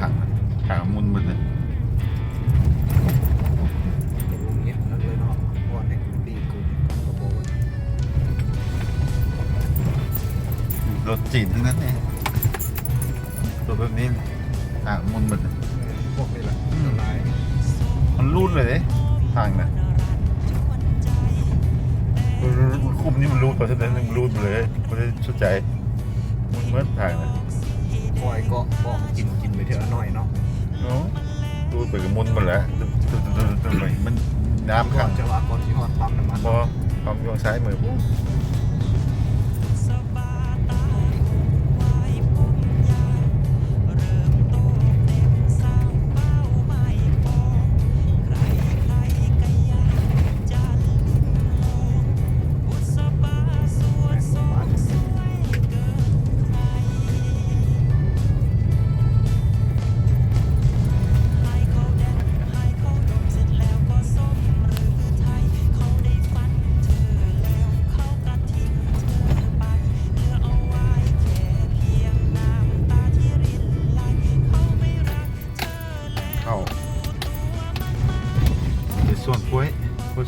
ผังผังมุนหมดเลยเป็นวงเงี้ยนั่นเลยเนาะก่อนให้คุณปีคุณกระโปรงรถจีนทั้งนั้นเนี่ยรถแบบนี้ผังมุนหมดเลยพวกนี้แหละลายมันรูดเลย ทางนะคุมนี่มันรูดเพราะฉะนั้นมันรูดเลยไม่ได้สนใจมันเมื่อทางนะปล่อยเกาะบอกกินกิน ไปเถอะหน่อยเนาะเนาะรูดไปกับมุนมันแหละตึ๊ดตึ๊ดตึ๊ดตึ๊ดไปมันน้ำก่อขันงจะว่าก่อนที่ฮอดปั๊มน้ำมันพอความยวงซ้ายมือปุ๊บ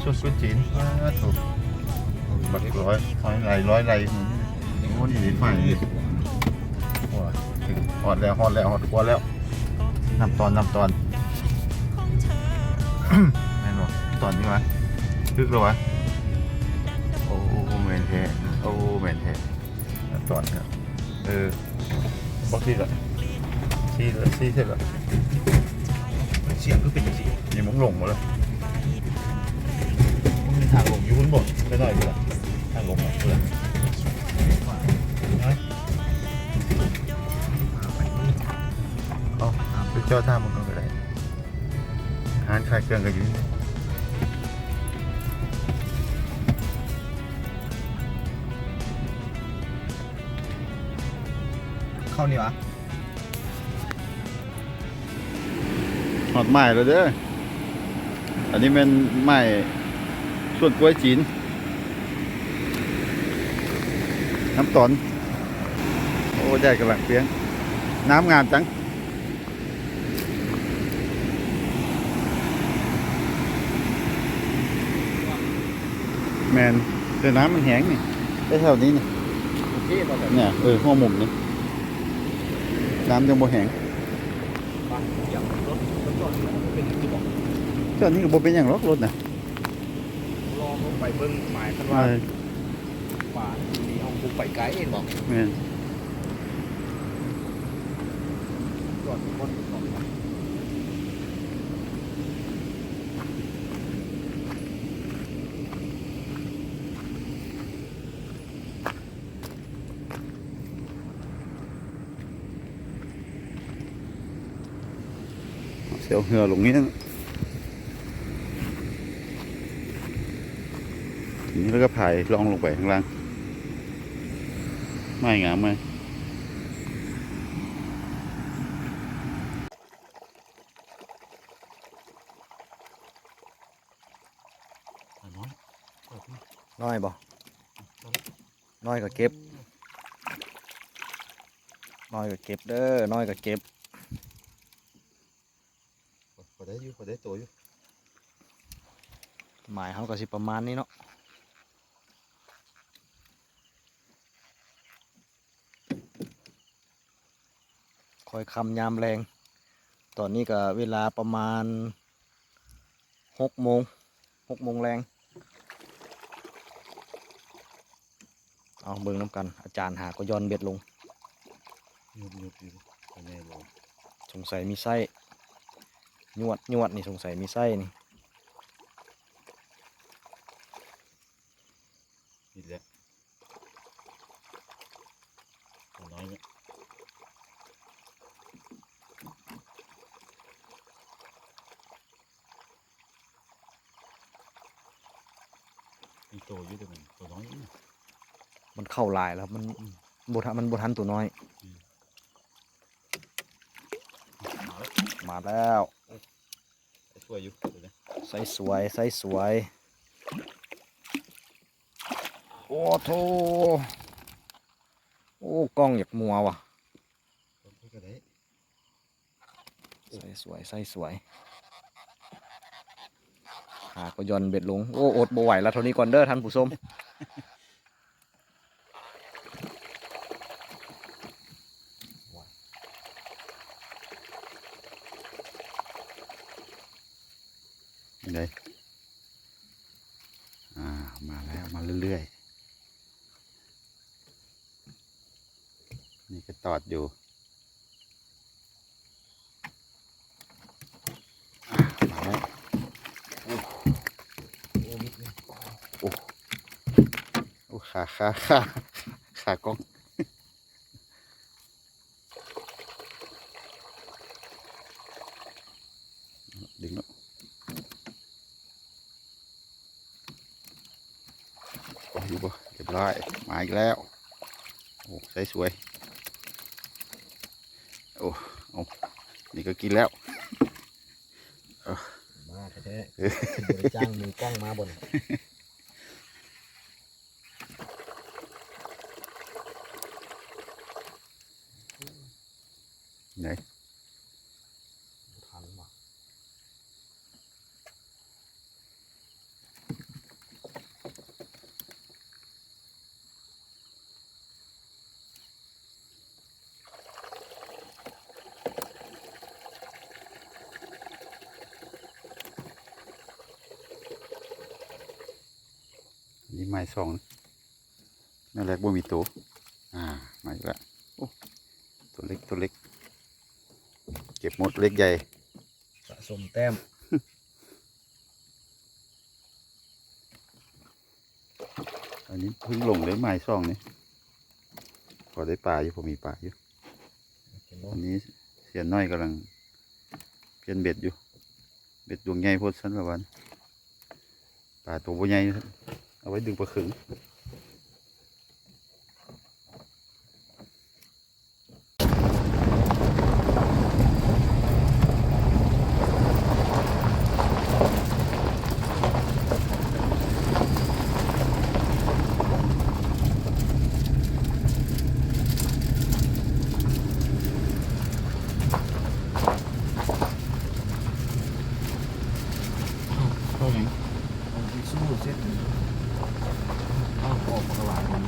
กล้วยส่วนกล้วยจีนอ่าถูกบักร้อยร้อยไรร้อยไหมือนอย่างงู้นอยู่ในไฟหัวถึงหอดแล้วหอดแล้วหอดกลัวแล้วนำตอนนำตอนแม่นบอกตอนนี้วะลึกเลยวะโอ้แมนแท้โอ้แมนแท้นำตอนครับเออบอกที่ละที่ละที่เท่าไหร่เสียงก็เป็นอย่างนี้ยังมึงหลงหมดเลยมันมี ทางลงอยู่บนบนไม่ได้เลยทางลงอะเพื่อนเอาไปเจ้าท่ามันก็ได้หานขายเครื่องกันอยู่นี่เข้านี่วะหอดไม้แล้วเด้ออันนี้เป็นไม้ ส่วนกล้วยจีน น้ำตอนโอ้ได้กำลังเพียง น้ำงามจังแมนแต่น้ำมันแห้งนี่ได้แถวนี้นี่โอเคตอนแบบเนี่ยเออหัวมุมนี่น้ำยังบ่แห้งบ้านอย่างรถรถจอดเป็นที่บอกเจ้านี่ก็บ่เป็นอย่างหรอกรถน่ะรอ เขาไปเบิ้งหมายคันเอว่าอป่ามีเอาปูไปไกลเองบอกแม่นจอดบนก่อนเสียวเหือลงนี้นะ นี้แล้วก็ผายลองลงไปข้างล่าง ไม่งามไหมน้อยบ่น้อยก็เก็บ น้อยก็เก็บเด้อ น้อยก็เก็บพอได้อยู่พอได้ตัวอยู่หมายเขาก็สิประมาณนี้เนาะ คอยคำยามแรง ตอนนี้ก็เวลาประมาณหกโมงหกโมงแรง เอาเบิ่งน้ำกัน อาจารย์หาก็ย้อนเบ็ดลงยุบยุบอยู่ภายในลงสงสัยมีไส้ยวดยวดนี่สงสัยมีไส้นี่นี่แหละตัวน้อยเนี่ยมีตัวอยู่ด้วยกันตัวน้อยนี่ มัน เข้าลายแล้วครับมันบทันมันบทันตัวน้อย มาแล้วมาแล้วช่วยอยู่ตัวนี้ไส้สวยไส้สวย โอ้โถโอ้กล้องอยากมัวว่ะตัวนี้ก็ได้ใส่สวยใส่สวยขาก็ย่อนเบ็ดลง โอ้อดบ่ไหวแล้วเท่านี้ก่อนเด้อท่านผู้ชม ยังไงอ่ามาแล้วมาเรื่อยๆ นี่ก็ตอดอยู่มาแล้วโอ้ขาขาขาขากล้องแล้วโอ้อยู่บ่เรียบร้อยมาอีกแล้วโอ้ใส่สวยโอ้เอานี่ก็กินแล้วมาแท้ๆบริจ้างมือกล้องมาบน ไหน ทันว่ะ อันนี่ ไม้สองนะแม่แรกบ่มีตัวอ่ามาอีกแล้วโอ้ตัวเล็กตัวเล็ก เก็บหมดเล็กใหญ่สะสมแต้มอันนี้เพิ่งลงเลยไม้สองนี่พอได้ปลาอยู่พอมีปลาอยู่อันนี้เสียนน้อยกำลังเปลี่ยนเบ็ดอยู่ เบ็ดดวงใหญ่โพดสันละวันปลาตัวบ่ใหญ่ เอาไว้ดึงปลาขึงเข้าไหนผมไปสู้เสร็จ อ้าวออกมาหลายคน